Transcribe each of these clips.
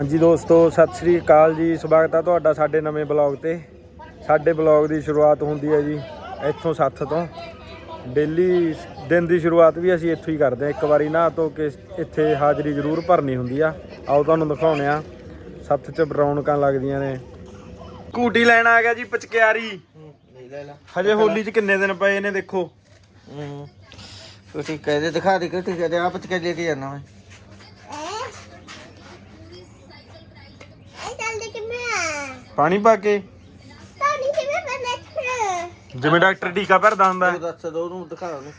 ਹਾਂਜੀ ਦੋਸਤੋ, ਸਤਿ ਸ੍ਰੀ ਅਕਾਲ ਜੀ। ਸਵਾਗਤ ਹੈ ਤੁਹਾਡਾ ਸਾਡੇ ਨਵੇਂ ਬਲੌਗ ਤੇ। ਸਾਡੇ ਬਲੌਗ ਦੀ ਸ਼ੁਰੂਆਤ ਹੁੰਦੀ ਹੈ ਜੀ ਇੱਥੋਂ ਸੱਥ ਤੋਂ। ਡੇਲੀ ਦਿਨ ਦੀ ਸ਼ੁਰੂਆਤ ਵੀ ਅਸੀਂ ਇੱਥੋਂ ਹੀ ਕਰਦੇ ਹਾਂ। ਇੱਕ ਵਾਰੀ ਨਹਾ ਧੋ ਕੇ ਇੱਥੇ ਹਾਜ਼ਰੀ ਜ਼ਰੂਰ ਭਰਨੀ ਹੁੰਦੀ ਆ। ਆਓ ਤੁਹਾਨੂੰ ਦਿਖਾਉਣੇ ਆ ਸੱਥ 'ਚ ਰੌਣਕਾਂ ਲੱਗਦੀਆਂ ਨੇ। ਕੂਟੀ ਲੈਣ ਆ ਗਿਆ ਜੀ ਪਚਕਿਆਰੀ। ਹਜੇ ਹੋਲੀ 'ਚ ਕਿੰਨੇ ਦਿਨ ਪਏ ਨੇ ਦੇਖੋ। ਕੁਟੀ ਕਹਦੇ ਦਿਖਾ ਦੇ ਕੁਟੀ ਕਹਦੇ ਆਪ ਚ ਕੇ ਲੈ ਕੇ ਜਾਣਾ ਮੈਂ। ਪਾਣੀ ਪਾ ਕੇ? ਜਿਵੇਂ ਡਾਕਟਰ ਟੀਕਾ ਭਰਦਾ ਹੁੰਦਾ। ਉਹ ਦੱਸ ਦੋ ਉਹਨੂੰ ਦਿਖਾ ਉਹਨੂੰ।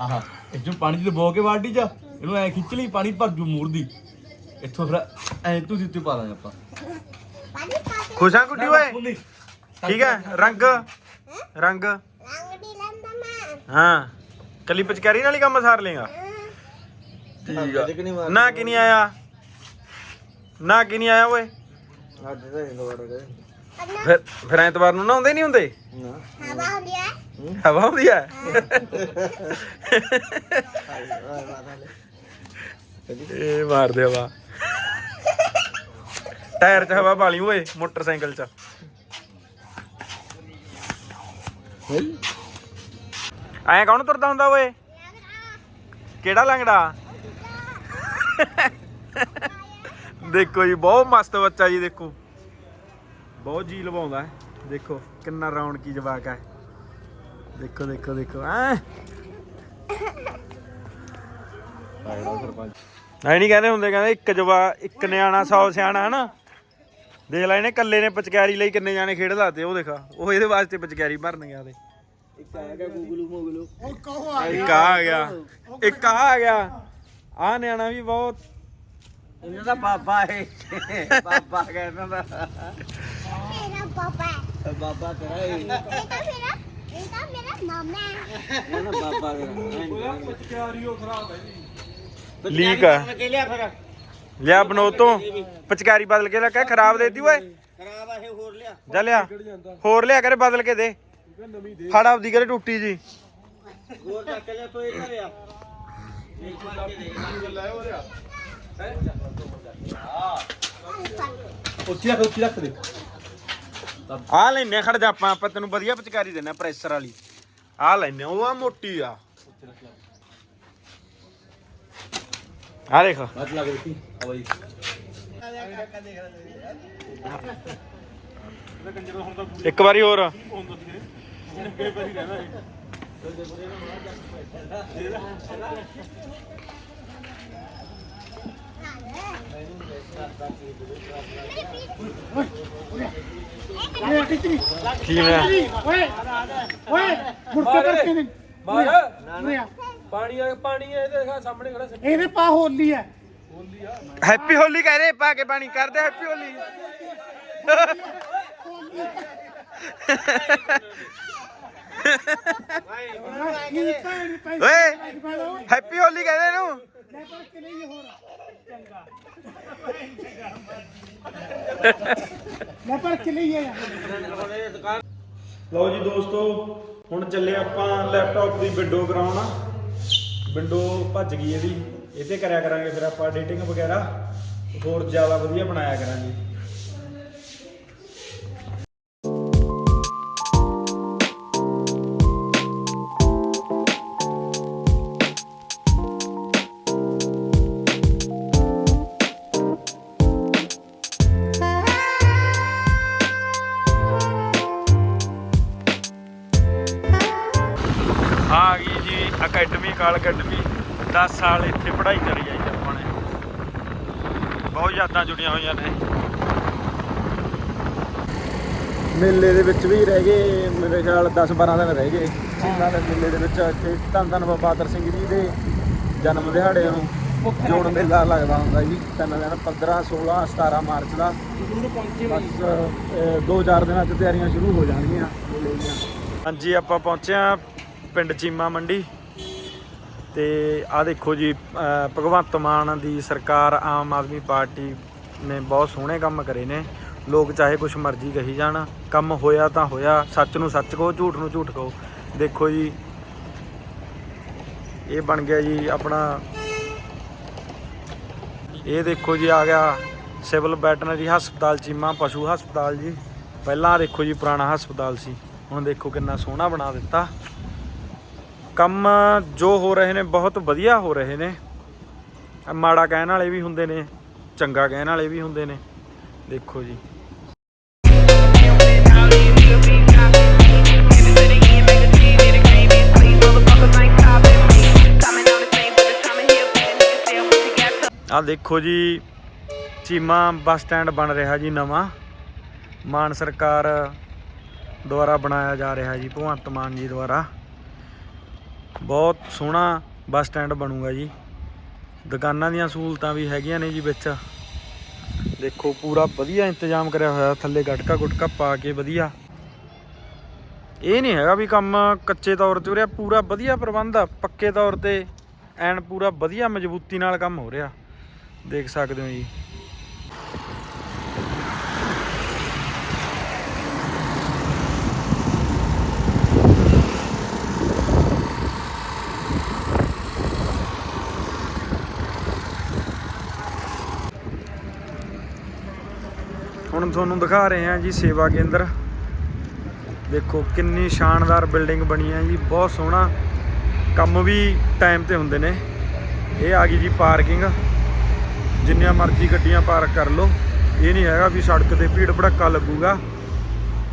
ਆਹਾ ਇਹ ਜੋ ਪਾਣੀ ਚ ਬੋ ਕੇ ਬਾਲਟੀ ਚ ਇਹਨੂੰ ਐ ਖਿੱਚ ਲਈ ਪਾਣੀ ਭਰ ਜੂ ਮੂਰ ਦੀ। ਇੱਥੋਂ ਫਿਰ ਐ ਤੂੰ ਦਿੱਤੇ ਪਾ ਦਾਂਗੇ ਆਪਾਂ। ਖੁਸ਼ਾਂ ਕੁੱਟੀ ਓਏ। ਠੀਕ ਹੈ ਰੰਗ? ਰੰਗ? ਹਾਂ ਕੱਲੀ ਪਚਕਾਰੀ ਨਾਲ ਹੀ ਕੰਮ ਸਾਰ ਲੇਗਾ ਠੀਕ ਆ। ਨਾ ਕਿ ਨਹੀਂ ਆਇਆ? ਨਾ ਕਿ ਨਹੀਂ ਆਇਆ ਓਏ? ਅੱਜ ਤਾਂ ਇਹ ਲੋੜ ਗਏ ਫਿਰ ਫਿਰ ਐਤਵਾਰ ਨੂੰ ਨਾ ਆਉਂਦੇ ਨਹੀਂ ਹੁੰਦੇ? ਨਾ। ਹਵਾ ਆਉਂਦੀ ਆ ਇਹ ਮਾਰਦੇ ਹਵਾ। ਟਾਇਰ 'ਚ ਹਵਾ ਵਾਲੀ ਓਏ ਮੋਟਰਸਾਈਕਲ 'ਚ। ਐਂ ਕੌਣ ਤੁਰਦਾ ਹੁੰਦਾ ਓਏ? ਕਿਹੜਾ ਲੰਗੜਾ? ਦੇਖੋ ਜੀ ਬਹੁਤ ਮਸਤ ਬੱਚਾ ਜੀ ਦੇਖੋ। ਬਹੁਤ ਜੀ ਲਵਾਉਂਦਾ ਹੈ। ਦੇਖੋ ਕਿੰਨਾ ਰੌਣਕੀ ਜਵਾਕ ਹੈ। ਦੇਖੋ ਦੇਖੋ ਦੇਖੋ ਐ ਐ ਨਹੀਂ ਕਹਿੰਦੇ ਹੁੰਦੇ ਕਹਿੰਦੇ ਇੱਕ ਜਵਾ ਇੱਕ ਨਿਆਣਾ 100 ਸਿਆਣਾ ਹਨਾ? ਦੇਖ ਲੈ ਇਹਨੇ ਕੱਲੇ ਨੇ ਪਚਕਾਰੀ ਲਈ ਕਿੰਨੇ ਜਾਣੇ ਖੇਡ ਲਾਤੇ ਉਹ ਦੇਖਾ। ਉਹ ਇਹਦੇ ਵਾਸਤੇ ਪਚਕਾਰੀ ਭਰਨ ਗਿਆ ਤੇ ਇੱਕ ਆ ਗਿਆ ਗੂਗਲੂ ਮੋਗਲੂ ਇੱਕ ਆ ਆ ਗਿਆ। ਇੱਕ ਆ ਗਿਆ। ਆ ਨਿਆਣਾ ਵੀ ਬਹੁਤ ਇਹਨਾਂ ਦਾ ਬਾਬਾ ਹੈ ਬਾਬਾ ਕਹਿੰਦਾ ਦਾ ਬਾਬਾ ਤੇਰਾ ਹੈ। ਇਹਨਾਂ ਬਾਬਾ ਤੇਰਾ। ਲੀਕ ਆ। ਕੇ ਲਿਆ ਫਿਰ। ਲਿਆ ਬਨੋ ਤੋਂ। ਪਚਕਾਰੀ ਬਦਲ ਕੇ ਲੈ ਕੇ ਖਰਾਬ ਦੇਤੀ ਓਏ। ਖਰਾਬ ਆ ਇਹ ਹੋਰ ਲਿਆ। ਜਾ ਲਿਆ। ਹੋਰ ਲਿਆ ਕਰੇ ਬਦਲ ਕੇ ਦੇ। ਫੜ ਆਪਦੀ ਕਰੇ ਟੁੱਟੀ ਜੀ। ਹੋਰ ਚੱਕ ਕੇ ਲਿਆ। ਕੋਈ ਇੱਧਰ ਆ ਉੱਥੇ ਰੱਖ ਉੱਥੇ ਰੱਖ ਦੇ। ਆ ਲੈਨੇ ਖੜ ਜਾ ਆਪਾਂ ਆਪਾਂ ਤੈਨੂੰ ਵਧੀਆ ਪਚਕਾਰੀ ਦਿੰਨੇ ਪ੍ਰੈਸ਼ਰ ਵਾਲੀ। ਆ ਲੈਨੇ ਉਹ ਆ ਮੋਟੀ ਆ। ਆ ਦੇਖ। ਹੱਥ ਲਾ ਕੇ ਦੇਖੀ ਆ ਬਾਈ। ਇੱਕ ਵਾਰੀ ਹੋਰ। ਕੀ ਮੈਂ ਓਏ ਓਏ ਮੁਰਕੇ ਕਰਕੇ ਨਹੀਂ ਮਾਰ ਪਾਣੀ ਆ ਪਾਣੀ ਆ ਇਹਦੇ ਦੇਖਾ ਸਾਹਮਣੇ ਖੜਾ ਇਹਦੇ ਪਾ ਹੋਲੀ ਹੈ ਹੈਪੀ ਹੋਲੀ ਕਹਿ ਰਹੇ ਪਾ ਕੇ ਪਾਣੀ ਕਰਦੇ ਹੈਪੀ ਹੋਲੀ ਨਹੀਂ ਭੈਣ ਭੈਣ ਓਏ ਹੈਪੀ ਹੋਲੀ ਕਹਿੰਦੇ ਇਹਨੂੰ ਲੈ ਪਰ ਕੇ ਲਈ ਲੈ ਪਰ ਕੇ ਲਈ ਆ ਲਓ ਜੀ ਦੋਸਤੋ, ਹੁਣ ਚੱਲੇ ਆਪਾਂ ਲੈਪਟਾਪ ਦੀ ਵਿੰਡੋ ਕਰਾਉਣਾ ਵਿੰਡੋ ਭੱਜ ਗਈ ਇਹਦੀ। ਇਹ ਕਰਿਆ ਕਰਾਂਗੇ ਫਿਰ ਆਪਾਂ ਐਡੀਟਿੰਗ ਵਗੈਰਾ। ਹੋਰ ਜ਼ਿਆਦਾ ਵਧੀਆ ਬਣਾਇਆ ਕਰਾਂਗੇ। ਕਾਲ ਅਕੈਡਮੀ 10 ਸਾਲ ਇੱਥੇ ਪੜ੍ਹਾਈ ਕਰੀ ਆਈ ਆਪਾਂ ਨੇ। ਬਹੁਤ ਯਾਦਾਂ ਜੁੜੀਆਂ ਹੋਈਆਂ ਨੇ। ਮੇਲੇ ਦੇ ਵਿੱਚ ਵੀ ਰਹਿ ਗਏ ਮੇਰੇ ਖਿਆਲ 10 12 ਦਿਨ ਰਹਿ ਗਏ। ਸਿੰਘਾਂ ਦੇ ਮੇਲੇ ਦੇ ਵਿੱਚ ਇੱਥੇ ਧੰਨ ਧੰਨ ਬਾਬਾ ਬਾਦਰ ਸਿੰਘ ਜੀ ਦੇ ਜਨਮ ਦਿਹਾੜੇ ਨੂੰ ਜੋੜ ਮੇਲਾ ਲੱਗਦਾ ਹੁੰਦਾ ਜੀ। ਤਿੰਨ ਦਿਨ 15 16 17 ਮਾਰਚ ਦਾ। ਬਸ ਅਹ, ਦੋ ਚਾਰ ਦਿਨਾਂ ਚ ਤਿਆਰੀਆਂ ਸ਼ੁਰੂ ਹੋ ਜਾਣਗੀਆਂ। ਹਾਂਜੀ ਆਪਾਂ ਪਹੁੰਚੇ ਆ ਪਿੰਡ ਚੀਮਾ ਮੰਡੀ। ਤੇ ਆ ਦੇਖੋ ਜੀ ਭਗਵੰਤ ਮਾਨ ਦੀ ਸਰਕਾਰ ਆਮ ਆਦਮੀ ਪਾਰਟੀ ਨੇ ਬਹੁਤ ਸੋਹਣੇ ਕੰਮ ਕਰੇ ਨੇ। ਲੋਕ ਚਾਹੇ ਕੁਛ ਮਰਜ਼ੀ ਕਹੀ ਜਾਣ, ਕੰਮ ਹੋਇਆ ਤਾਂ ਹੋਇਆ, ਸੱਚ ਨੂੰ ਸੱਚ ਕਹੋ, ਝੂਠ ਨੂੰ ਝੂਠ ਕਹੋ। ਦੇਖੋ ਜੀ, ਇਹ ਬਣ ਗਿਆ ਜੀ ਆਪਣਾ। ਇਹ ਦੇਖੋ ਜੀ, ਆ ਗਿਆ ਸਿਵਲ ਵੈਟਰਨਰੀ ਹਸਪਤਾਲ, ਚੀਮਾ ਪਸ਼ੂ ਹਸਪਤਾਲ ਜੀ। ਪਹਿਲਾਂ ਦੇਖੋ ਜੀ, ਪੁਰਾਣਾ ਹਸਪਤਾਲ ਸੀ। ਹੁਣ ਦੇਖੋ ਕਿੰਨਾ ਸੋਹਣਾ ਬਣਾ ਦਿੱਤਾ। ਕੰਮ ਜੋ ਹੋ ਰਹੇ ਨੇ, ਬਹੁਤ ਵਧੀਆ ਹੋ ਰਹੇ ਨੇ। ਮਾੜਾ ਕਹਿਣ ਵਾਲੇ ਵੀ ਹੁੰਦੇ ਨੇ, ਚੰਗਾ ਕਹਿਣ ਵਾਲੇ ਵੀ ਹੁੰਦੇ ਨੇ। ਦੇਖੋ ਜੀ। ਆ ਦੇਖੋ ਜੀ, ਚੀਮਾ ਬੱਸ ਸਟੈਂਡ ਬਣ ਰਿਹਾ ਜੀ ਨਵਾਂ। ਮਾਨ ਸਰਕਾਰ ਦੁਆਰਾ ਬਣਾਇਆ ਜਾ ਰਿਹਾ ਜੀ, ਭਗਵੰਤ ਮਾਨ ਜੀ ਦੁਆਰਾ। ਬਹੁਤ ਸੋਹਣਾ ਬੱਸ ਸਟੈਂਡ ਬਣੂਗਾ ਜੀ। ਦੁਕਾਨਾਂ ਦੀਆਂ ਸਹੂਲਤਾਂ ਵੀ ਹੈਗੀਆਂ ਨੇ ਜੀ ਵਿੱਚ। ਦੇਖੋ, ਪੂਰਾ ਵਧੀਆ ਇੰਤਜ਼ਾਮ ਕਰਿਆ ਹੋਇਆ, ਥੱਲੇ ਗਟਕਾ ਗੁਟਕਾ ਪਾ ਕੇ ਵਧੀਆ। ਇਹ ਨਹੀਂ ਹੈਗਾ ਵੀ ਕੰਮ ਕੱਚੇ ਤੌਰ ਤੇ ਹੋ ਰਿਹਾ, ਪੂਰਾ ਵਧੀਆ ਪ੍ਰਬੰਧ ਆ, ਪੱਕੇ ਤੌਰ ਤੇ ਐਨ ਪੂਰਾ ਵਧੀਆ ਮਜ਼ਬੂਤੀ ਨਾਲ ਕੰਮ ਹੋ ਰਿਹਾ। ਦੇਖ ਸਕਦੇ ਹੋ ਜੀ। ਹੁਣ ਤੁਹਾਨੂੰ ਦਿਖਾ ਰਹੇ ਹਾਂ ਜੀ ਸੇਵਾ ਕੇਂਦਰ। ਦੇਖੋ ਕਿੰਨੀ ਸ਼ਾਨਦਾਰ ਬਿਲਡਿੰਗ ਬਣੀ ਹੈ ਜੀ, ਬਹੁਤ ਸੋਹਣਾ ਕੰਮ ਵੀ ਟਾਈਮ ਤੇ ਹੁੰਦੇ ਨੇ। ਇਹ ਆ ਗਈ ਜੀ ਪਾਰਕਿੰਗ। ਜਿੰਨੀਆਂ ਮਰਜ਼ੀ ਗੱਡੀਆਂ ਪਾਰਕ ਕਰ ਲਓ। ਇਹ ਨਹੀਂ ਹੈਗਾ ਵੀ ਸੜਕ ਤੇ ਭੀੜ ਭੜੱਕਾ ਲੱਗੂਗਾ।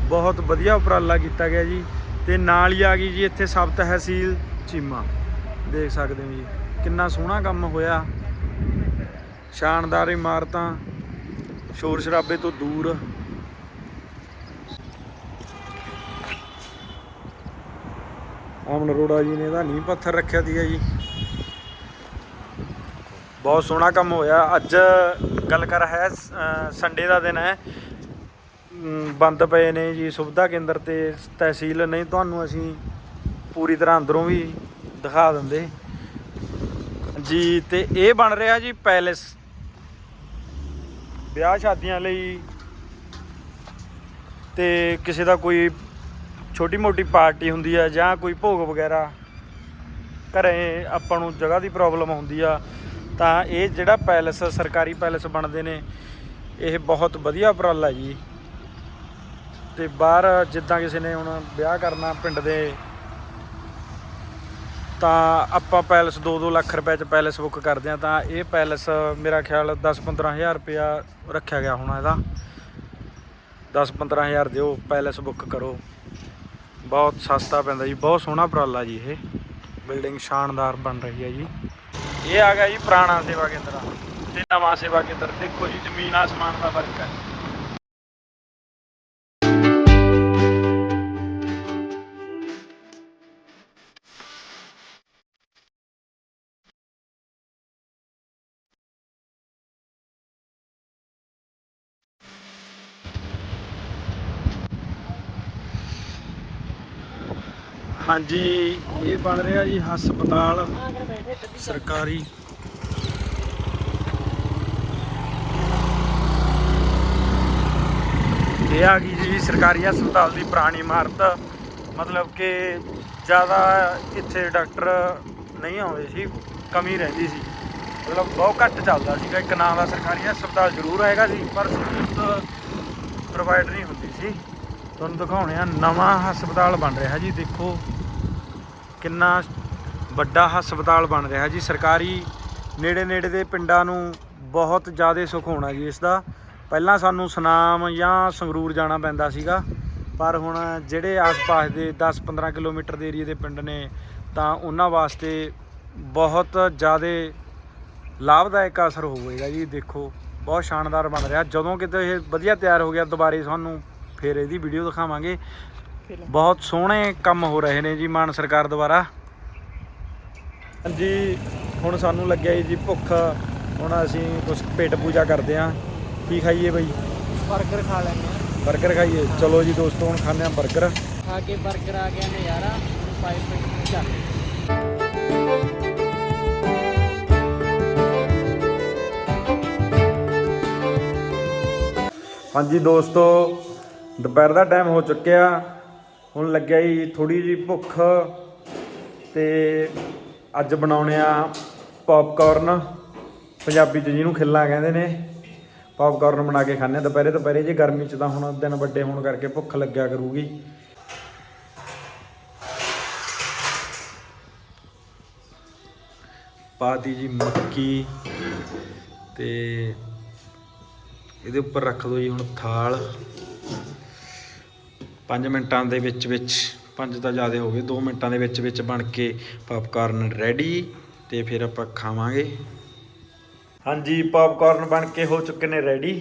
ਬਹੁਤ ਵਧੀਆ ਉਪਰਾਲਾ ਕੀਤਾ ਗਿਆ ਜੀ। ਤੇ ਨਾਲ ਹੀ ਆ ਗਈ ਜੀ ਇੱਥੇ ਸਬ ਤਹਿਸੀਲ ਚੀਮਾ। ਦੇਖ ਸਕਦੇ ਹੋ ਜੀ, ਕਿੰਨਾ ਸੋਹਣਾ ਕੰਮ ਹੋਇਆ। ਸ਼ਾਨਦਾਰ ਇਮਾਰਤਾਂ ਸ਼ੋਰ ਸ਼ਰਾਬੇ ਤੋਂ ਦੂਰ। ਅਮਨ ਅਰੋੜਾ ਜੀ ਨੇ ਇਹਦਾ ਨੀਂਹ ਪੱਥਰ ਰੱਖਿਆ ਸੀਗਾ ਜੀ। ਬਹੁਤ ਸੋਹਣਾ ਕੰਮ ਹੋਇਆ। ਅੱਜ ਗੱਲ ਕਰ ਹੈ ਸੰਡੇ ਦਾ ਦਿਨ ਹੈ। ਬੰਦ ਪਏ ਨੇ ਜੀ ਸੁਵਿਧਾ ਕੇਂਦਰ ਤੇ। ਤਹਿਸੀਲ ਨਹੀਂ, ਤੁਹਾਨੂੰ ਅਸੀਂ ਪੂਰੀ ਤਰ੍ਹਾਂ ਅੰਦਰੋਂ ਵੀ ਦਿਖਾ ਦਿੰਦੇ। ਜੀ, ਤੇ ਇਹ ਬਣ ਰਿਹਾ ਜੀ ਪੈਲੇਸ ਵਿਆਹ ਸ਼ਾਦੀਆਂ ਲਈ ਤੇ ਕਿਸੇ ਦਾ ਕੋਈ ਛੋਟੀ ਮੋਟੀ ਪਾਰਟੀ ਹੁੰਦੀ ਆ ਜਾਂ ਕੋਈ ਭੋਗ ਵਗੈਰਾ, ਘਰੇ ਆਪਾਂ ਨੂੰ ਜਗ੍ਹਾ ਦੀ ਪ੍ਰੋਬਲਮ ਹੁੰਦੀ ਆ, ਤਾਂ ਇਹ ਜਿਹੜਾ ਪੈਲੇਸ, ਸਰਕਾਰੀ ਪੈਲੇਸ ਬਣਦੇ ਨੇ, ਇਹ ਬਹੁਤ ਵਧੀਆ ਉਪਰਾਲਾ ਜੀ। ਤੇ ਬਾਹਰ ਜਿੱਦਾਂ ਕਿਸੇ ਨੇ ਹੁਣ ਵਿਆਹ ਕਰਨਾ ਪਿੰਡ ਦੇ ਤਾਂ ਆਪਾਂ ਪੈਲੇਸ 2-2 ਲੱਖ ਰੁਪਏ ਚ ਪੈਲੇਸ ਬੁੱਕ ਕਰਦੇ ਆ ਤਾਂ ਇਹ ਪੈਲੇਸ ਮੇਰਾ ਖਿਆਲ 10-15000 ਰੁਪਇਆ ਰੱਖਿਆ ਗਿਆ ਹੋਣਾ ਇਹਦਾ। 10-15000 ਦਿਓ, ਪੈਲੇਸ ਬੁੱਕ ਕਰੋ। ਬਹੁਤ ਸਸਤਾ ਪੈਂਦਾ ਜੀ, ਬਹੁਤ ਸੋਹਣਾ ਉਪਰਾਲਾ ਜੀ ਇਹ। ਬਿਲਡਿੰਗ ਸ਼ਾਨਦਾਰ ਬਣ ਰਹੀ ਹੈ ਜੀ। ਇਹ ਆ ਗਿਆ ਜੀ ਪੁਰਾਣਾ ਸੇਵਾ ਕੇਂਦਰ। ਤੇ ਨਵਾਂ ਸੇਵਾ ਕੇਂਦਰ। ਦੇਖੋ ਜੀ, ਜ਼ਮੀਨ, ਆਸਮਾਨ ਦਾ ਫ਼ਰਕ ਹੈ। ਹਾਂਜੀ, ਇਹ ਬਣ ਰਿਹਾ ਜੀ ਹਸਪਤਾਲ ਸਰਕਾਰੀ। ਇਹ ਆ ਗਈ ਜੀ ਸਰਕਾਰੀ ਹਸਪਤਾਲ ਦੀ ਪੁਰਾਣੀ ਇਮਾਰਤ। ਮਤਲਬ ਕਿ ਜ਼ਿਆਦਾ ਇੱਥੇ ਡਾਕਟਰ ਨਹੀਂ ਆਉਂਦੇ ਸੀ, ਕਮੀ ਰਹਿੰਦੀ ਸੀ। ਮਤਲਬ ਬਹੁਤ ਘੱਟ ਚੱਲਦਾ ਸੀਗਾ। ਇੱਕ ਨਾਂ ਦਾ ਸਰਕਾਰੀ ਹਸਪਤਾਲ ਜ਼ਰੂਰ ਹੈਗਾ ਸੀ, ਪਰ ਸਹੂਲਤ ਪ੍ਰੋਵਾਈਡ ਨਹੀਂ ਹੁੰਦੀ ਸੀ। ਤੁਹਾਨੂੰ ਦਿਖਾਉਣੇ ਆ ਨਵਾਂ ਹਸਪਤਾਲ ਬਣ ਰਿਹਾ ਜੀ, ਦੇਖੋ। ਕਿੰਨਾ ਵੱਡਾ ਹਸਪਤਾਲ ਬਣ ਰਿਹਾ ਜੀ। ਸਰਕਾਰੀ ਨੇੜੇ ਨੇੜੇ ਦੇ ਪਿੰਡਾਂ ਨੂੰ ਬਹੁਤ ਜ਼ਿਆਦਾ ਸੁੱਖ ਹੋਣਾ ਜੀ ਇਸ ਦਾ। ਪਹਿਲਾਂ ਸਾਨੂੰ ਸੁਨਾਮ ਜਾਂ ਸੰਗਰੂਰ ਜਾਣਾ ਪੈਂਦਾ ਸੀਗਾ, ਪਰ ਹੁਣ ਜਿਹੜੇ ਆਸ-ਪਾਸ ਦੇ 10-15 ਕਿਲੋਮੀਟਰ ਦੇ ਏਰੀਏ ਦੇ ਪਿੰਡ ਨੇ, ਤਾਂ ਉਹਨਾਂ ਵਾਸਤੇ ਬਹੁਤ ਜ਼ਿਆਦਾ ਲਾਭਦਾਇਕ ਅਸਰ ਹੋਵੇਗਾ ਜੀ। ਦੇਖੋ, ਬਹੁਤ ਸ਼ਾਨਦਾਰ ਬਣ ਰਿਹਾ। ਜਦੋਂ ਕਿਤੇ ਇਹ ਵਧੀਆ ਤਿਆਰ ਹੋ ਗਿਆ, ਦੁਬਾਰੇ ਤੁਹਾਨੂੰ ਫਿਰ ਇਹਦੀ ਵੀਡੀਓ ਦਿਖਾਵਾਂਗੇ। ਬਹੁਤ ਸੋਹਣੇ ਕੰਮ ਹੋ ਰਹੇ ਨੇ ਜੀ ਮਾਨ ਸਰਕਾਰ ਦੁਆਰਾ। ਹਾਂਜੀ ਹੁਣ ਸਾਨੂੰ ਲੱਗਿਆ ਜੀ ਭੁੱਖ ਹੁਣ ਅਸੀਂ ਕੁਝ ਪੇਟ ਪੂਜਾ ਕਰਦੇ ਆਂ। ਕੀ ਖਾਈਏ ਬਈ? 버ਗਰ ਖਾ ਲੈਂਦੇ ਆਂ। ਖਾਈਏ। ਚਲੋ ਜੀ ਦੋਸਤੋ ਹੁਣ ਖਾਂਦੇ ਆਂ 버ਗਰ ਖਾ ਕੇ 버ਗਰ ਆ ਗਿਆ ਨਜ਼ਾਰਾ ਪਾਈਪ ਚੱਲ। ਹਾਂਜੀ ਦੋਸਤੋ ਦੁਪਹਿਰ ਦਾ ਟਾਈਮ ਹੋ ਚੁੱਕਿਆ। ਹੁਣ ਲੱਗਿਆ ਜੀ ਥੋੜੀ ਜੀ ਭੁੱਖ ਤੇ ਅੱਜ ਬਣਾਉਣੇ ਆ ਪੌਪਕਾਰਨ ਪੰਜਾਬੀ ਚ ਜਿਹਨੂੰ ਖਿੱਲਾ ਕਹਿੰਦੇ ਨੇ ਪੌਪਕਾਰਨ ਬਣਾ ਕੇ ਖਾਂਦੇ ਆ ਦੁਪਹਿਰੇ ਦੁਪਹਿਰੇ ਜੇ ਗਰਮੀ ਚ ਤਾਂ ਹੁਣ ਦਿਨ ਵੱਡੇ ਹੋਣ ਕਰਕੇ ਭੁੱਖ ਲੱਗਿਆ ਕਰੂਗੀ। ਪਾਤੀ ਜੀ ਮੱਕੀ ਤੇ ਇਹਦੇ ਉੱਪਰ ਰੱਖ ਦਿਓ ਜੀ ਹੁਣ ਥਾਲ। 5 ਮਿੰਟਾਂ ਦੇ ਵਿੱਚ ਵਿੱਚ 5 ਤਾਂ ਜ਼ਿਆਦਾ ਹੋ ਗਏ 2 ਮਿੰਟਾਂ ਦੇ ਵਿੱਚ ਵਿੱਚ ਬਣ ਕੇ ਪੌਪਕਾਰਨ ਰੈਡੀ ਤੇ ਫਿਰ ਆਪਾਂ ਖਾਵਾਂਗੇ। ਹਾਂਜੀ ਪੌਪਕਾਰਨ ਬਣ ਕੇ ਹੋ ਚੁੱਕੇ ਨੇ ਰੈਡੀ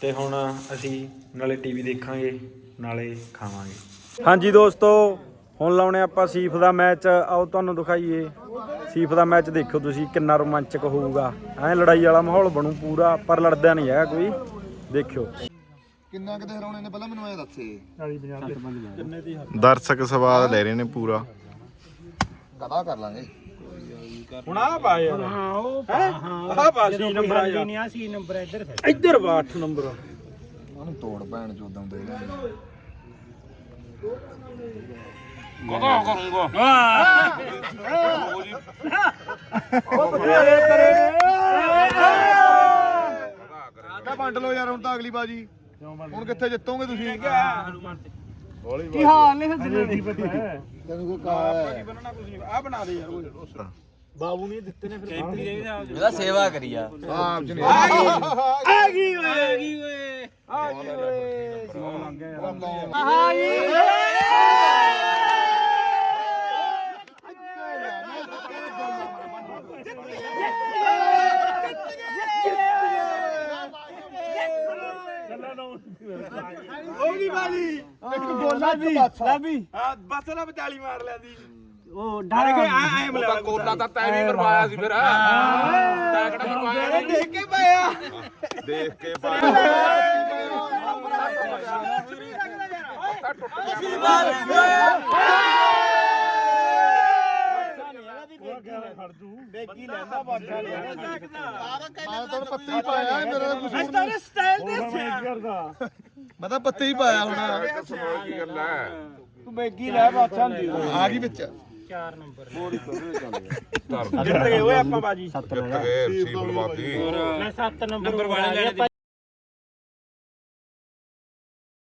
ਤੇ ਹੁਣ ਅਸੀਂ ਨਾਲੇ ਟੀਵੀ ਦੇਖਾਂਗੇ, ਨਾਲੇ ਖਾਵਾਂਗੇ। ਹਾਂਜੀ ਦੋਸਤੋ, ਹੁਣ ਲਾਉਣੇ ਆਪਾਂ ਸੀਫ ਦਾ ਮੈਚ, ਆਓ ਤੁਹਾਨੂੰ ਦਿਖਾਈਏ। ਸੀਫ ਦਾ ਮੈਚ ਦੇਖੋ ਤੁਸੀਂ, ਕਿੰਨਾ ਰੋਮਾਂਚਕ ਹੋਊਗਾ। ਐ ਲੜਾਈ ਵਾਲਾ ਮਾਹੌਲ ਬਣੂ ਪੂਰਾ, ਪਰ ਲੜਦਾ ਨਹੀਂ ਹੈਗਾ ਕੋਈ, ਦੇਖਿਓ। ਕਿੰਨਾ ਕਿਤੇ ਹਰਾਉਣੇ ਨੇ? ਪਹਿਲਾਂ ਮੈਨੂੰ ਐ ਦੱਸੇ ਦਰਸ਼ਕ ਸਵਾਦ ਲੈ ਰਹੇ ਨੇ ਪੂਰਾ। ਕਦਾ ਕਰ ਲਾਂਗੇ। ਹੁਣ ਆ ਪਾ ਯਾਰ। ਹਾਂ ਉਹ ਹਾਂ? ਆ ਪਾ ਸੀ ਨੰਬਰ ਆ ਨਹੀਂ ਆ ਸੀ ਨੰਬਰ ਇੱਧਰ ਹੈ ਇੱਧਰ ਵਾ 8 ਨੰਬਰ। ਉਹਨੂੰ ਤੋੜ ਭੈਣ ਚੋਦਾਂ ਦੇ ਦੇ ਕਾ ਵੰਡ ਲਓ ਯਾਰ ਹੁਣ ਤਾਂ ਅਗਲੀ ਬਾਜੀ। ਹੁਣ ਕਿੱਥੇ ਜਿੱਤੋਗੇ ਤੁਸੀਂ? ਕੀ ਹਾਲ ਨੇ ਦਿਲ ਤੈਨੂੰ ਕੋਈ ਕਾ ਆ ਬਣਾ ਦੇ ਯਾਰ ਬਾਬੂ। ਨੇ ਦਿੱਤੇ ਨੇ ਫਿਰ ਇਹਦਾ ਸੇਵਾ ਕਰੀ ਆ। ਆਪ ਨਹੀਂ। ਆ ਗਈ। ਓਏ। ਆ ਗਈ ਓਏ। ਆ ਗਈ ਓਏ। ਹੋ ਗਈ ਬਾਜੀ। ਇੱਕ ਗੋਲਾ ਇੱਕ ਬਾਛਾ ਆ ਬਸ। ਨਾ ਵਿਚਾਲੀ ਮਾਰ ਲੈਂਦੀ ਉਹ ਅਰੇ ਕੋਈ ਆ ਐ ਮਿਲਾ ਕੋਲਾ ਤਾਂ ਤੈਂ ਵੀ ਮਰਵਾਇਆ ਸੀ ਫਿਰ। ਤੈਕੜਾ ਮਰਵਾਇਆ ਨੀ। ਦੇਖ ਕੇ ਪਾਇਆ। ਦੇਖ ਕੇ ਬੇਗੀ ਲੈਂਦਾ ਬਾਦਸ਼ਾਹ ਨੇ ਮੈਂ ਤਾਂ ਪੱਤੇ ਹੀ ਪਾਇਆ ਇਹ ਮੇਰਾ ਕੁਝ ਅਸ ਤਾਂ ਸਟਾਈਲ ਦੱਸਿਆ। ਮੈਂ ਤਾਂ ਪੱਤੇ ਹੀ ਪਾਇਆ ਹੁਣ। ਗੱਲ ਹੈ? ਤੂੰ ਬੇਗੀ ਲੈ ਬਾਦਸ਼ਾਹ ਦੀ ਆ ਗਈ ਵਿੱਚ। ਜਿੱਤ ਗਏ ਓਏ ਆਪਾਂ ਬਾਜੀ। ਜਿੱਤ ਗਏ ਮੈਂ 7 ਨੰਬਰ ਵਾਲੇ